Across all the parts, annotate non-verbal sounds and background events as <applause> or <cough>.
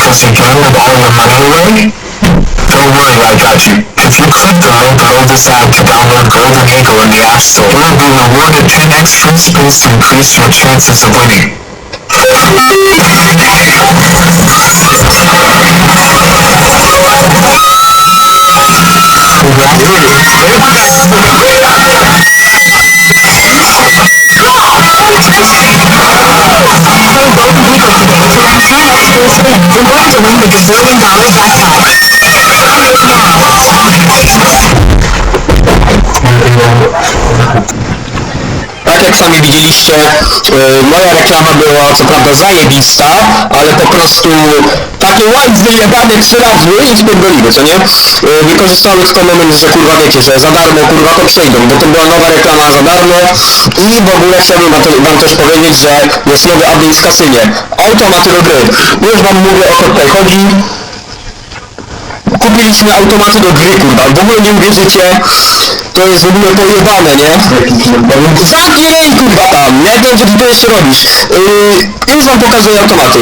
with all your money away? Don't worry, I got you. If you click the link below this app to download Golden Eagle in the App Store, you'll be rewarded 10x free spins to increase your chances of winning. <laughs> Jackpot. Tak jak sami widzieliście, y, moja reklama była co prawda zajebista, ale po prostu takie white wyjebane trzy razy i spierdolimy, co nie? Y, Wykorzystały to moment, że kurwa wiecie, że za darmo kurwa to przejdą, bo to była nowa reklama za darmo i w ogóle chciałbym wam te- wam też powiedzieć, że jest nowy update w kasynie. Automaty do gry. Już wam mówię o co tutaj chodzi. Kupiliśmy automaty do gry, kurwa. W ogóle nie uwierzycie, to jest w ogóle pojebane, nie? Zamknij, kurwa tam, nie wiem, co ty jeszcze robisz. Yy, już wam pokazuję automaty.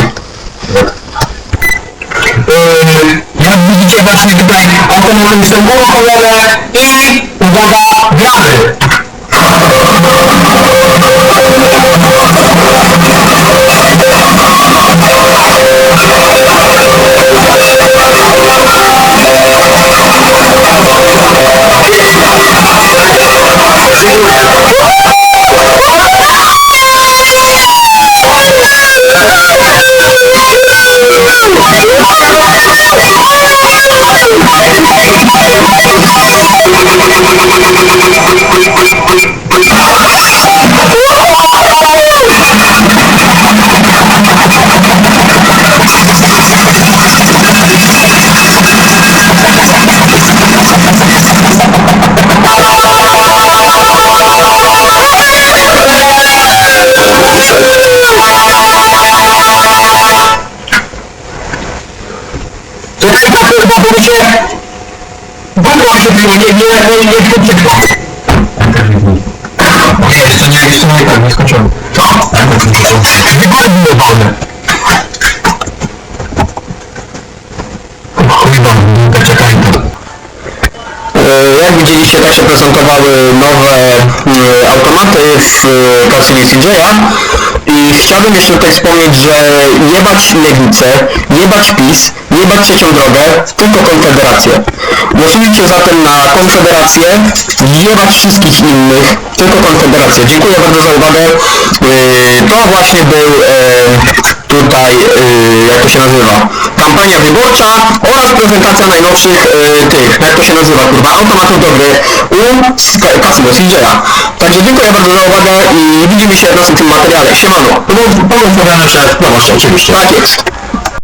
Yy, jak widzicie właśnie tutaj automaty są uruchomione i uwaga, gramy! Bóg wam się było, nie, nie, nie, nie, nie, nie, jeszcze nie, jeszcze nie, tak, nie skończyłem. Co? Wybory były wolne. Chuj wam, tak czekaj. Yy, jak widzieliście, tak się prezentowały nowe yy, automaty w kasynie CJ'a i chciałbym jeszcze tutaj wspomnieć, że jebać Lewicę, jebać PiS, jebać Trzecią Drogę, tylko Konfederację. Głosujcie zatem na Konfederację, jebać wszystkich innych, tylko Konfederację. Dziękuję bardzo za uwagę. Yy, to właśnie był yy, tutaj, yy, jak to się nazywa, kampania wyborcza oraz prezentacja najnowszych yy, tych, jak to się nazywa, kurwa, automatów do gry u Casino CJ'a. Także dziękuję bardzo za uwagę i widzimy się w następnym materiale. Siemano. Pozdrawiamy się, no właśnie, oczywiście. Tak jest.